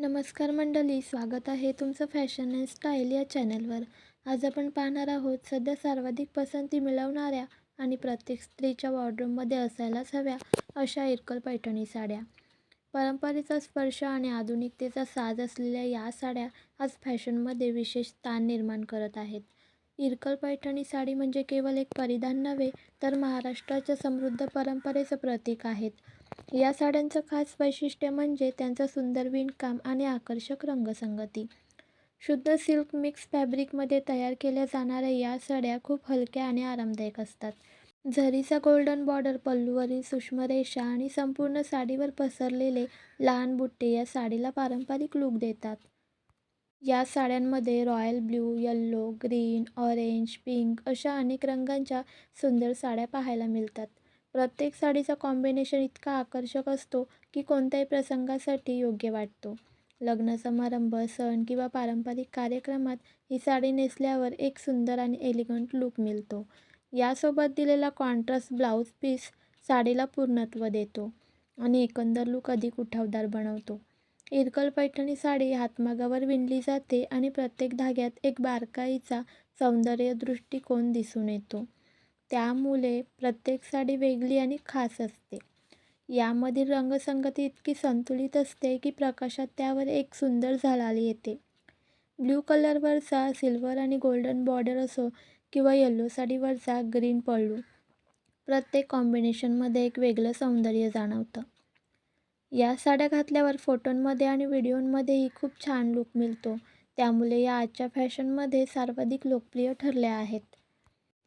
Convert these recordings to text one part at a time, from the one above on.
नमस्कार मंडळी स्वागत आहे तुमचं फॅशन अँड स्टाईल या चॅनलवर. आज आपण पाहणार आहोत सध्या सर्वाधिक पसंती मिळवणाऱ्या आणि प्रत्येक स्त्रीच्या वॉर्डरूममध्ये असायलाच हव्या अशा इरकल पैठणी साड्या. परंपरेचा स्पर्श आणि आधुनिकतेचा साज असलेल्या या साड्या आज फॅशनमध्ये विशेष स्थान निर्माण करत आहेत. इरकल पैठणी साडी म्हणजे केवळ एक परिधान नव्हे तर महाराष्ट्राच्या समृद्ध परंपरेचं प्रतीक आहेत. या साड्यांचं खास वैशिष्ट्य म्हणजे त्यांचं सुंदर विणकाम आणि आकर्षक रंगसंगती. शुद्ध सिल्क मिक्स फॅब्रिकमध्ये तयार केल्या जाणाऱ्या या साड्या खूप हलक्या आणि आरामदायक असतात. झरीचा गोल्डन बॉर्डर पल्लूवरील सूक्ष्म रेषा आणि संपूर्ण साडीवर पसरलेले लहान बुट्टे या साडीला पारंपरिक लूक देतात. या साड्यांमध्ये royal blue yellow green orange pink अशा अनेक रंगांच्या सुंदर साड्या पाहायला मिळतात. प्रत्येक साडीचा कॉम्बिनेशन इतका आकर्षक असतो की कोणत्याही प्रसंगासाठी योग्य वाटतो. लग्न समारंभ सण किंवा पारंपरिक कार्यक्रमात ही साडी नेसल्यावर एक सुंदर आणि एलिगंट लूक मिळतो. यासोबत दिलेला कॉन्ट्रास्ट ब्लाऊज पीस साडीला पूर्णत्व देतो आणि एकंदर लूक अधिक उठावदार बनवतो. इरकल पैठणी साडी हातमागावर विणली जाते आणि प्रत्येक धाग्यात एक बारकाईचा सौंदर्य दृष्टिकोन दिसून येतो. त्यामुळे प्रत्येक साडी वेगळी आणि खास असते. यामधील रंगसंगती इतकी संतुलित असते की प्रकाशात त्यावर एक सुंदर झळाळी येते. ब्ल्यू कलरवरचा सिल्वर आणि गोल्डन बॉर्डर असो किंवा येल्लो साडीवरचा ग्रीन पळू प्रत्येक कॉम्बिनेशनमध्ये एक वेगळं सौंदर्य जाणवतं. या साड्या घातल्यावर फोटोंमध्ये आणि व्हिडिओंमध्येही खूप छान लूक मिळतो. त्यामुळे या आजच्या फॅशनमध्ये सर्वाधिक लोकप्रिय ठरल्या आहेत.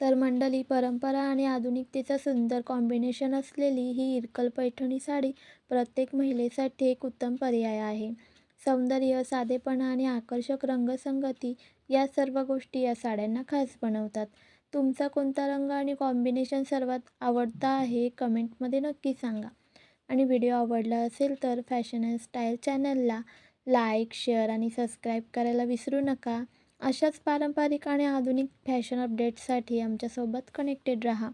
तर मंडळी परंपरा आणि आधुनिकतेचं सुंदर कॉम्बिनेशन असलेली ही इरकल पैठणी साडी प्रत्येक महिलेसाठी एक उत्तम पर्याय आहे. सौंदर्य साधेपणा आणि आकर्षक रंगसंगती या सर्व गोष्टी या साड्यांना खास बनवतात. तुमचा कोणता रंग आणि कॉम्बिनेशन सर्वात आवडता आहे कमेंटमध्ये नक्की सांगा. आणि व्हिडिओ आवडला असेल तर फॅशन अँड स्टाईल चॅनलला लाईक शेअर आणि सबस्क्राईब करायला विसरू नका. अशाच पारंपरिक आणि आधुनिक फॅशन अपडेट्ससाठी आमच्यासोबत कनेक्टेड रहा.